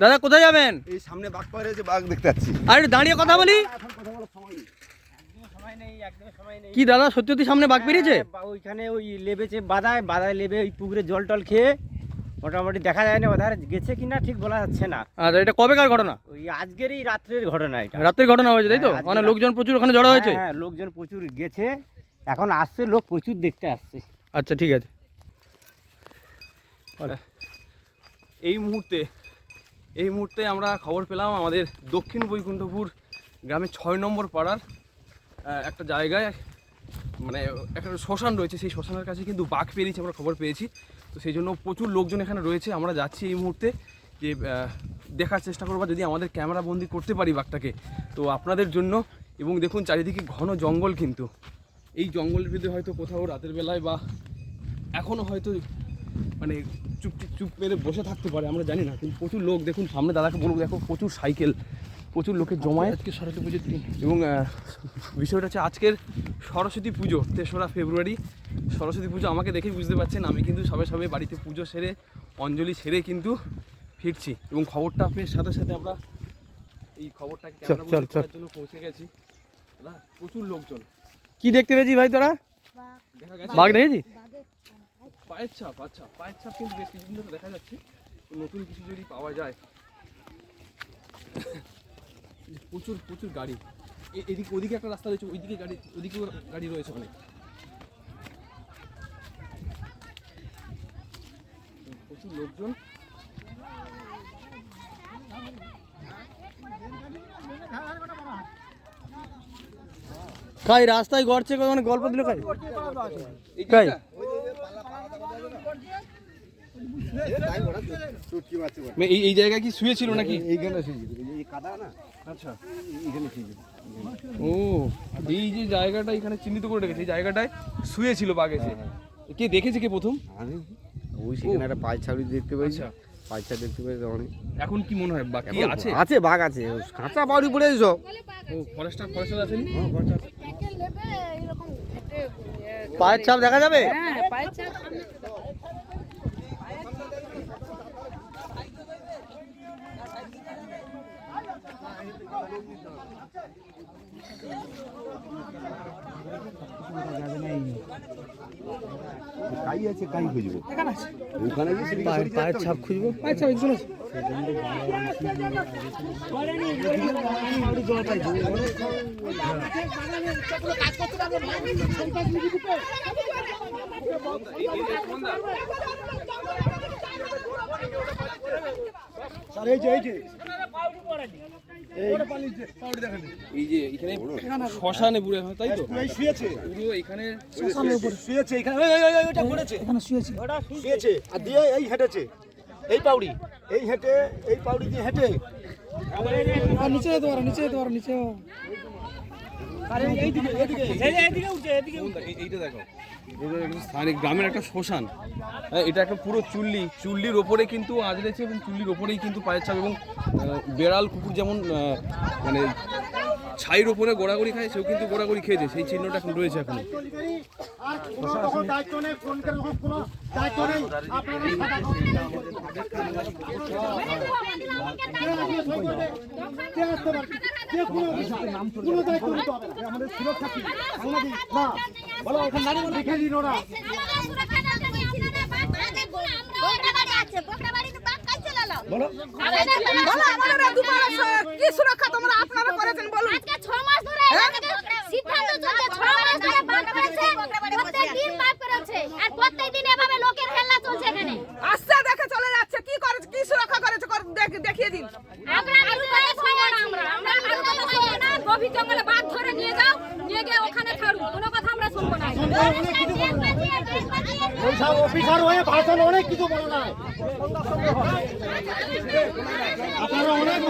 দাদা কোথায় যাবেন? এই সামনে বাঘ পাওয়া রয়েছে বাঘ দেখতে পাচ্ছি আর একটু দাঁড়িয়ে কথা বলি। এখন কথা বলার সময় নেই সময় নেই একদম সময় নেই কি দাদা সত্যি সত্যি সামনে বাঘ বেরিয়েছে? ওইখানে ওই লেবেছে বাদায় বাদায় লেবে ওই পুকুরে জল টল খেয়ে মোটামুটি দেখা যায় না ওধারে গেছে কিনা ঠিক বলা যাচ্ছে না। আচ্ছা এটা কবেকার ঘটনা? ওই আজকেরই রাত্রের ঘটনা এটা। রাত্রের ঘটনা হয়েছে তাই তো? হ্যাঁ, মানে লোকজন প্রচুর ওখানে জড়ো হয়েছে? হ্যাঁ, হ্যাঁ লোকজন প্রচুর গেছে। এখন আসছে লোক প্রচুর দেখতে আসছে। আচ্ছা ঠিক আছে। এই মুহূর্তে এই মুহূর্তে আমরা খবর পেলাম আমাদের দক্ষিণ বৈকুণ্ঠপুর গ্রামের ছয় নম্বর পাড়ার একটা জায়গায় মানে একটা শ্মশান রয়েছে, সেই শ্মশানের কাছে কিন্তু বাঘ পেরিয়েছে আমরা খবর পেয়েছি। তো সেই জন্য প্রচুর লোকজন এখানে রয়েছে, আমরা যাচ্ছি এই মুহূর্তে যে দেখার চেষ্টা করব যদি আমাদের ক্যামেরা বন্দি করতে পারি বাঘটাকে। তো আপনাদের জন্য, এবং দেখুন চারিদিকে ঘন জঙ্গল কিন্তু। এই জঙ্গলের ভিতরে হয়তো কোথাও রাতের বেলায় বা এখনও হয়তো মানে চুপ চুপ মেরে বসে থাকতে পারে আমরা জানি না কিন্তু প্রচুর লোক দেখুন সামনে দাদাকে বলব দেখো প্রচুর সাইকেল প্রচুর লোকের জমায় আজকে সরস্বতী পুজোর দিন। এবং বিষয়টা হচ্ছে আজকের সরস্বতী পুজো তেসরা ফেব্রুয়ারি। সরস্বতী পুজো আমাকে দেখেই বুঝতে পারছেন আমি কিন্তু সবে সবে বাড়িতে পুজো সেরে অঞ্জলি সেরে কিন্তু ফিরছি। এবং খবরটা পেয়ে সাথে সাথে আমরা এই খবরটা ক্যামেরা। জন্য পৌঁছে গেছি। দাদা প্রচুর লোকজন। কি দেখতে পেয়েছি ভাই তোরা? বাঘ। দেখেছি পায়ের ছাপ আচ্ছা পায়ের ছাপ কিন্তু বেশ কিছুদিন ধরে দেখা যাচ্ছে নতুন কিছু যদি পাওয়া যায় প্রচুর প্রচুর গাড়ি। এদিকে ওদিকে একটা রাস্তা রয়েছে ওইদিকে গাড়ি ওদিকেও গাড়ি রয়েছে অনেক। প্রচুর লোকজন। কাই রাস্তায় গড়ছে গল্প দিল কাই? এই কাই? দিকটা? চুটকি মারছে বলে। মানে এই এই জায়গায় কি শুয়েছিল নাকি? এইখানে শুয়ে যাবে। এই কাদা না? আচ্ছা। এইখানে শুয়ে যাবে। ও এই যে জায়গাটা এখানে চিহ্নিত করে রেখেছে এই জায়গাটায় শুয়েছিল বাঘ এসে। কে দেখেছে কে প্রথম? আমি ওই সেখানে একটা পাঁচ ছাড়ি দেখতে পেয়েছি আচ্ছা। পাঁচ ছাড়ি দেখতে পেয়েছি অনেক এখন কি মনে হয় বাঘ কি আছে? আছে বাঘ আছে। কাঁচা বাড়ি পড়ে সব ও ফরেস্টার ফরেস্টার সাইকেল নেবে এরকম পায়ের ছাপ দেখা যাবে? হ্যাঁ পায়ের চাপ কাই আছে কাই খুঁজবো? ওখানে যে সেদিকে পায়ের পায়ের ছাপ হবে। খুঁজবো? পায়ের ছাপ এগুলো এই যে এখানে শ্মশানে পুরো এখন, তাই তো? পুরো এখানে শুয়েছে। এখানে। ওইটা শুয়েছে। আর দিয়ে এই হেঁটেছে। এই পাউড়ি। এই হেঁটে এই পাউড়ি দিয়ে হেঁটে। নিচে যেতে পারো নিচে যেতে পারো নিচে গ্রামের একটা শ্মশান। হ্যাঁ, এটা একটা পুরো চুল্লি। চুল্লির ওপরে কিন্তু আজরেছে এবং চুল্লির ওপরেই কিন্তু পায়ের ছাপ এবং বেড়াল কুকুর যেমন মানে ছাইয়ের ওপরে গোড়াগড়ি খায় সেও কিন্তু গোড়াগড়ি খেয়েছে সেই চিহ্নটা এখন রয়েছে এখন। আর কোনো কোনো দায়িত্ব নিতে হবে না। আমাদের সুরক্ষা কি? সাংবাদিক না। বলো ওখানে দাঁড়িয়ে দেখে দিন ওরা? বলো আমাদের দুবার কি সুরক্ষা তোমরা আপনারা করেছেন বলুন। আজকে 6 মাস ধরে সিদ্ধান্ত চলছে 6 মাস ধরে বাঘ করেছে প্রত্যেকদিন বাঘ করেছে। আর প্রত্যেকদিন এভাবে লোকের হেল্লা চলছে এখানে আস্তে দেখে চলে যাচ্ছে কি করেছে কি সুরক্ষা করেছে কর- দেখ- দেখিয়ে দিন আমরা কারও কথা শুনব না আমরা আমরা কারও কথা শুনব না গভীর জঙ্গলে বাঘ ধরে নিয়ে যাও নিয়ে গিয়ে ওখানে ছাড়ুন কোনো কথা আমরা শুনব না ওইসব অফিসার হয়ে ভাষণ অনেক কিছু বলে না আপনারা অনেক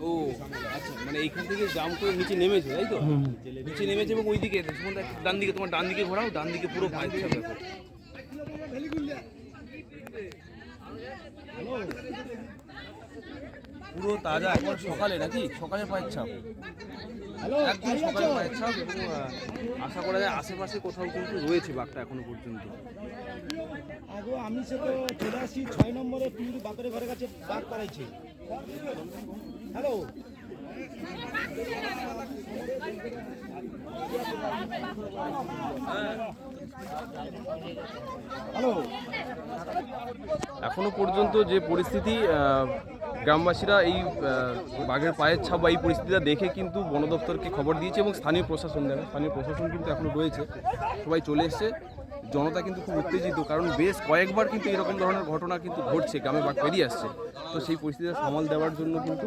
ও আচ্ছা মানে এইখান থেকে জাম করে নিচে নেমেছে তাই তো? নিচে নেমেছে এবং ওই দিকে ডান দিকে তোমার ডান দিকে ঘোরাও ডান দিকে পুরো ছাপ দেখো পুরো তাজা এখন সকালে নাকি? সকালে পায়ের ছাপ। একদম সকালে পায়ের ছাপ এবং আশা করা যায় আশেপাশে কোথাও কিন্তু রয়েছে বাঘটা এখনও পর্যন্ত। আগো আমি সে তো চলে আসি ছয় নম্বরে পিউরি বাপের ঘরের কাছে বাঘ পাড়াইছে হ্যালো এখনও পর্যন্ত যে পরিস্থিতি গ্রামবাসীরা এই বাঘের পায়ের ছাপ বা এই পরিস্থিতিটা দেখে কিন্তু বন দপ্তরকে খবর দিয়েছে এবং স্থানীয় প্রশাসন, দেখে, স্থানীয় প্রশাসন কিন্তু এখনও রয়েছে। সবাই চলে এসছে। জনতা কিন্তু খুব উত্তেজিত, কারণ বেশ কয়েকবার কিন্তু এরকম ধরনের ঘটনা কিন্তু ঘটছে, গ্রামে বাঘ পেরিয়ে আসছে। তো সেই পরিস্থিতিটা সামাল দেওয়ার জন্য কিন্তু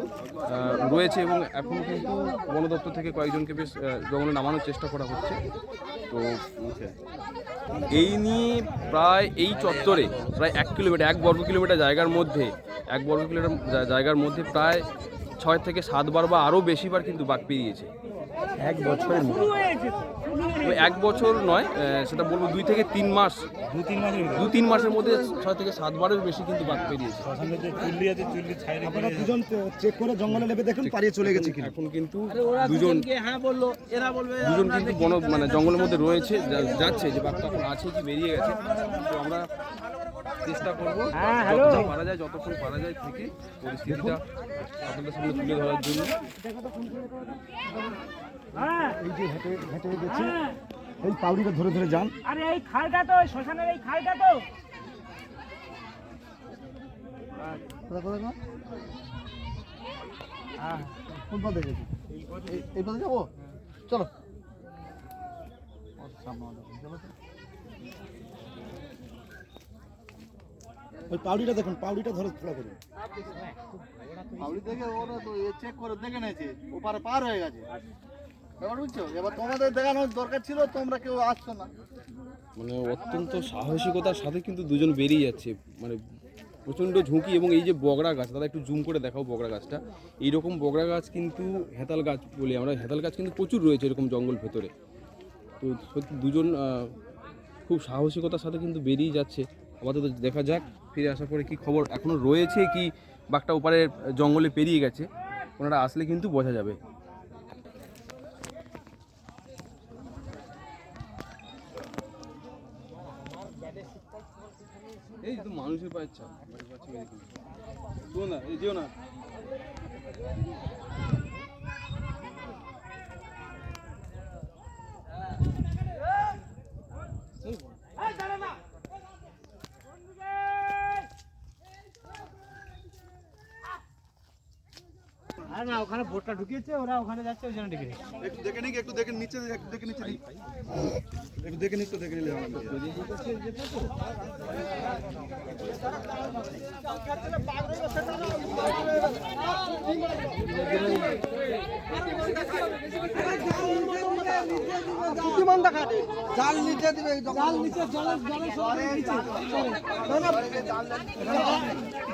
রয়েছে এবং এখন কিন্তু বন দপ্তর থেকে কয়েকজনকে বেশ জঙ্গলে নামানোর চেষ্টা করা হচ্ছে। তো এই নিয়ে প্রায় এই চত্বরে প্রায় এক কিলোমিটার, এক বর্গ কিলোমিটার জায়গার মধ্যে, এক বর্গ কিলোমিটার জায়গার মধ্যে প্রায় ছয় থেকে সাতবার বা আরও বেশিবার কিন্তু বাঘ পেরিয়েছে। এক বছরের মধ্যে তো এক বছর নয় সেটা বলব দুই থেকে তিন মাস। দু তিন মাসের দু তিন মাসের মধ্যে ছয় থেকে সাতবারের বেশি কিন্তু বাদ পেরিয়েছে আপনারা দুজন চেক করে জঙ্গলে নেবে দেখুন পালিয়ে চলে গেছে কিনা। এখন কিন্তু দুজন হ্যাঁ দুজন কিন্তু বন মানে জঙ্গলের মধ্যে রয়েছে যাচ্ছে যে বাঘটা এখন আছে কি বেরিয়ে গেছে। তো আমরা চেষ্টা করব যতটা পারা যায় যতক্ষণ পারা যায় থেকে পরিস্থিতিটা আপনাদের সামনে তুলে ধরার জন্য। এই যে হেঁটে হেঁটে গেছে। এই পাউড়িটা ধরে ধরে যান। আরে এই খালটা তো শ্মশানের এই খালটা তো। কোথা কোথা না কোন পথে গেছি? এই পথে যাব? চলো। ওই পাউড়িটা দেখুন পাউড়িটা ধরে ফলো করুন। পাউড়ি থেকে ওরা তো এ চেক করে দেখে নিয়েছে ওপারে পার হয়ে গেছে। মানে অত্যন্ত সাহসিকতার সাথে কিন্তু দুজন বেরিয়ে যাচ্ছে। মানে প্রচণ্ড ঝুঁকি এবং এই যে বগড়া গাছ, দাদা একটু জুম করে দেখাও বগড়া গাছটা। এইরকম বগড়া গাছ কিন্তু হেতাল গাছ বলি আমরা, হেতাল গাছ কিন্তু প্রচুর রয়েছে এরকম জঙ্গল ভেতরে। তো সত্যি দুজন খুব সাহসিকতার সাথে কিন্তু বেরিয়ে যাচ্ছে। আপাতত দেখা যাক, ফিরে আসার পরে কি খবর। এখনও রয়েছে কি বাঘটা ওপারে জঙ্গলে পেরিয়ে গেছে, ওনারা আসলে কিন্তু বোঝা যাবে। এই তো মানুষের পায়ের ছাপ না এই যেও না। আর না ওখানে বোটটা ঢুকিয়েছে ওরা ওখানে যাচ্ছে ওই জন্য একটু দেখে নিক একটু দেখে নিচে একটু দেখে নিচে নিক একটু দেখে নিক তো দেখে নিলে হবে। নিচে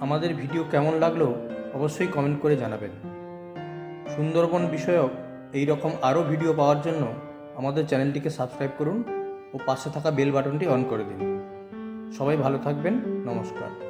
আমাদের ভিডিও কেমন লাগল অবশ্যই কমেন্ট করে জানাবেন। সুন্দরবন বিষয়ক এই রকম আরও ভিডিও পাওয়ার জন্য আমাদের চ্যানেলটিকে সাবস্ক্রাইব করুন ও পাশে থাকা বেল বাটনটি অন করে দিন। সবাই ভালো থাকবেন, নমস্কার।